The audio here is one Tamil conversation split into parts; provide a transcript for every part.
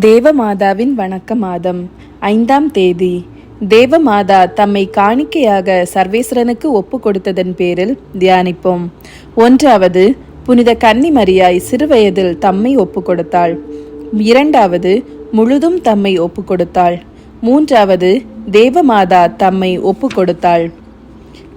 தேவமாதாவின் வணக்க மாதம் ஐந்தாம் தேதி. தேவமாதா தம்மை காணிக்கையாக சர்வேஸ்வரனுக்கு ஒப்பு கொடுத்ததன் பேரில் தியானிப்போம். ஒன்றாவது புனித கன்னிமரியாய் சிறுவயதில் தம்மை ஒப்பு கொடுத்தாள். இரண்டாவது முழுதும் தம்மை ஒப்பு கொடுத்தாள். மூன்றாவது தேவமாதா தம்மை ஒப்பு கொடுத்தாள்.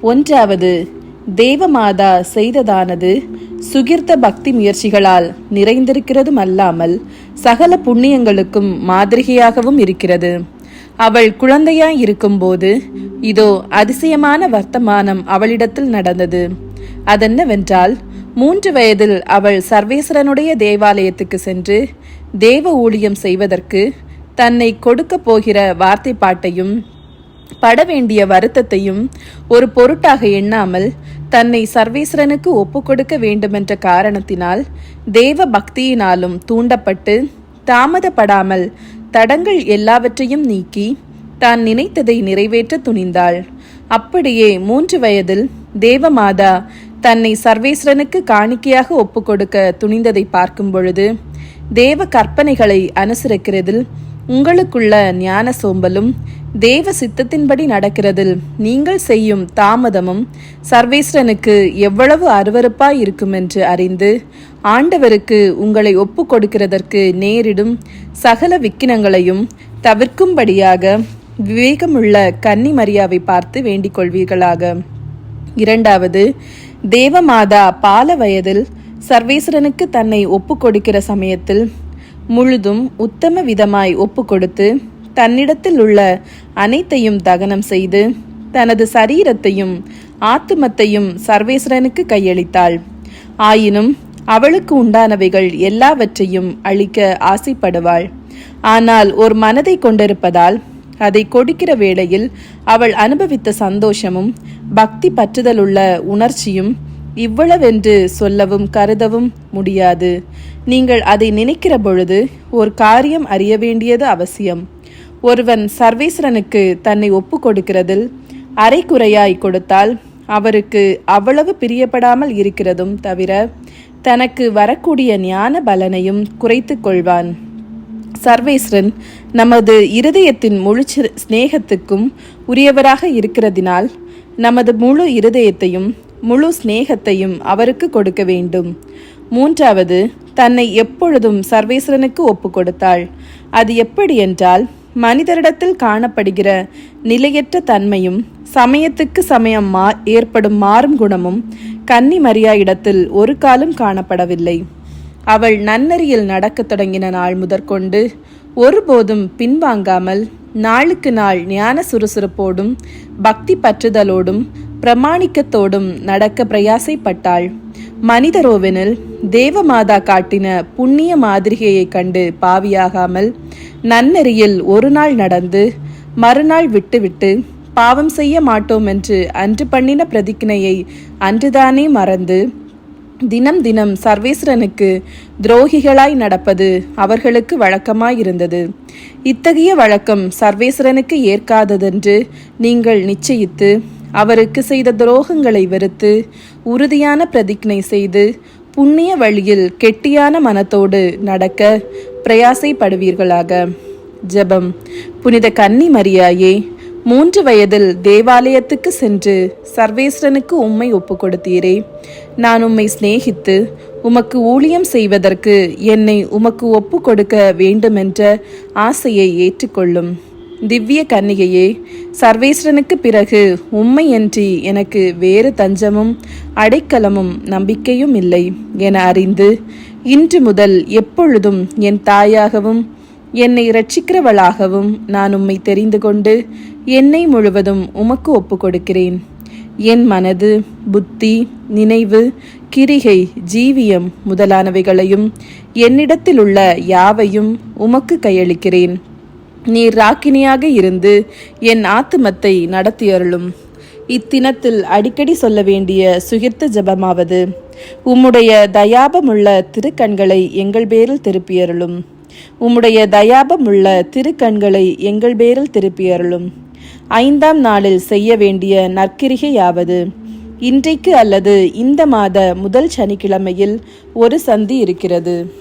ஒன்றாவது தேவமாதா செய்ததானது சுகிர்த்த பக்தி முயற்சிகளால் நிறைந்திருக்கிறதும் அல்லாமல் சகல புண்ணியங்களுக்கும் மாதிரிகையாகவும் இருக்கிறது. அவள் குழந்தையாய் இருக்கும்போது இதோ அதிசயமான வர்த்தமானம் அவளிடத்தில் நடந்தது. அதென்னவென்றால் மூன்று வயதில் அவள் சர்வேஸ்வரனுடைய தேவாலயத்துக்கு சென்று தேவ ஊழியம் செய்வதற்கு தன்னை கொடுக்க போகிற வார்த்தை பாட்டையும் பட வேண்டிய வருத்தத்தையும் ஒரு பொருட்டாக எண்ணாமல் தன்னை சர்வேஸ்வரனுக்கு ஒப்புக்கொடுக்க வேண்டுமென்ற காரணத்தினால் தேவ பக்தியினாலும் தூண்டப்பட்டு தாமதப்படாமல் தடங்கள் எல்லாவற்றையும் நீக்கி தான் நினைத்ததை நிறைவேற்ற துணிந்தாள். அப்படியே மூன்று வயதில் தேவமாதா தன்னை சர்வேஸ்வரனுக்கு காணிக்கையாக ஒப்புக்கொடுக்க துணிந்ததை பார்க்கும் பொழுது தேவ கற்பனைகளை அனுசரிக்கிறதில் உங்களுக்குள்ள ஞான சோம்பலும் தேவ சித்தத்தின்படி நடக்கிறதில் நீங்கள் செய்யும் தாமதமும் சர்வேஸ்வரனுக்கு எவ்வளவு அருவறுப்பாய் இருக்கும் என்று அறிந்து ஆண்டவருக்கு உங்களை ஒப்பு கொடுக்கிறதற்கு நேரிடும் சகல விக்கினங்களையும் தவிர்க்கும்படியாக விவேகமுள்ள கன்னி மரியாவை பார்த்து வேண்டிக் கொள்வீர்களாக. இரண்டாவது தேவமாதா பால வயதில் சர்வேஸ்வரனுக்கு தன்னை ஒப்பு கொடுக்கிற சமயத்தில் முழுதும் உத்தம விதமாய் ஒப்பு கொடுத்து தன்னிடத்தில் உள்ள அனைத்தையும் தகனம் செய்து தனது சரீரத்தையும் ஆத்துமத்தையும் சர்வேஸ்வரனுக்கு கையளித்தாள். ஆயினும் அவளுக்கு உண்டானவைகள் எல்லாவற்றையும் அளிக்க ஆசைப்படுவாள். ஆனால் ஒரு மனதை கொண்டிருப்பதால் அதை கொடுக்கிற வேளையில் அவள் அனுபவித்த சந்தோஷமும் பக்தி பற்றுதலுள்ள உணர்ச்சியும் இவ்வளவென்று சொல்லவும் கருதவும் முடியாது. நீங்கள் அதை நினைக்கிற பொழுது ஒரு காரியம் அறிய வேண்டியது அவசியம். ஒருவன் சர்வேஸ்வரனுக்கு தன்னை ஒப்பு கொடுக்கிறதில் அரைக்குறையாய் கொடுத்தால் அவருக்கு அவ்வளவு பிரியப்படாமல் இருக்கிறதும் தவிர தனக்கு வரக்கூடிய ஞான பலனையும் குறைத்து கொள்வான். சர்வேஸ்வரன் நமது இருதயத்தின் முழு சிநேகத்துக்கும் உரியவராக இருக்கிறதினால் நமது முழு இருதயத்தையும் முழு ஸ்நேகத்தையும் அவருக்கு கொடுக்க வேண்டும். மூன்றாவது தன்னை எப்பொழுதும் சர்வேஸ்வரனுக்கு ஒப்பு கொடுத்தாள். அது எப்படி என்றால் மனிதரிடத்தில் காணப்படுகிற நிலையற்ற தன்மையும் சமயத்துக்கு சமயம் மா ஏற்படும் மாறும் குணமும் கன்னி மரியா இடத்தில் ஒரு காலம் காணப்படவில்லை. அவள் நன்னறியில் நடக்கத் தொடங்கின நாள் முதற்கொண்டு ஒருபோதும் பின்வாங்காமல் நாளுக்கு நாள் ஞான சுறுசுறுப்போடும் பக்தி பற்றுதலோடும் பிரமாணிக்கத்தோடும் நடக்க பிரயாசைப்பட்டாள். மனிதரோவெனில் தேவமாதா காட்டின புண்ணிய மாதிரிகையைக் கண்டு பாவியாகாமல் நன்னெறியில் ஒரு நாள் நடந்து மறுநாள் விட்டுவிட்டு பாவம் செய்ய மாட்டோம் என்று அன்று பண்ணின பிரதிக்னையை அன்றுதானே மறந்து தினம் தினம் சர்வேஸ்வரனுக்கு துரோகிகளாய் நடப்பது அவர்களுக்கு வழக்கமாயிருந்தது. இத்தகைய வழக்கம் சர்வேஸ்வரனுக்கு ஏற்காததென்று நீங்கள் நிச்சயித்து அவருக்கு செய்த துரோகங்களை வெறுத்து உறுதியான பிரதிஜ்ஞை செய்து புண்ணிய வழியில் கெட்டியான மனத்தோடு நடக்க பிரயாசைப்படுவீர்களாக. ஜெபம். புனித கன்னி மரியாயே மூன்று வயதில் தேவாலயத்துக்கு சென்று சர்வேஸ்வரனுக்கு உம்மை ஒப்பு கொடுத்தீரே நான் உம்மை சிநேகித்து உமக்கு ஊழியம் செய்வதற்கு என்னை உமக்கு ஒப்பு கொடுக்க வேண்டுமென்ற ஆசையை ஏற்றுக்கொள்ளும். திவ்ய கன்னிகையே சர்வேஸ்வரனுக்கு பிறகு உம்மையன்றி எனக்கு வேறு தஞ்சமும் அடைக்கலமும் நம்பிக்கையும் இல்லை என அறிந்து இன்று முதல் எப்பொழுதும் என் தாயாகவும் என்னை இரட்சிக்கிறவளாகவும் நான் உம்மை தெரிந்து கொண்டு என்னை முழுவதும் உமக்கு ஒப்பு கொடுக்கிறேன். என் மனது புத்தி நினைவு கிரிகை ஜீவியம் முதலானவைகளையும் என்னிடத்தில் உள்ள யாவையும் உமக்கு கையளிக்கிறேன். நீர் ராக்கினியாக இருந்து என் ஆத்துமத்தை நடத்தியருளும். இத்தினத்தில் அடிக்கடி சொல்ல வேண்டிய சுகிர்த்த ஜெபமாவது உம்முடைய தயாபமுள்ள திருக்கண்களை எங்கள் பேரில் திருப்பியருளும். உம்முடைய தயாபமுள்ள திருக்கண்களை எங்கள் பேரில் திருப்பியருளும். ஐந்தாம் நாளில் செய்ய வேண்டிய நற்கிரிகையாவது இன்றைக்கு அல்லது இந்த மாத முதல் சனிக்கிழமையில் ஒரு சந்தி இருக்கிறது.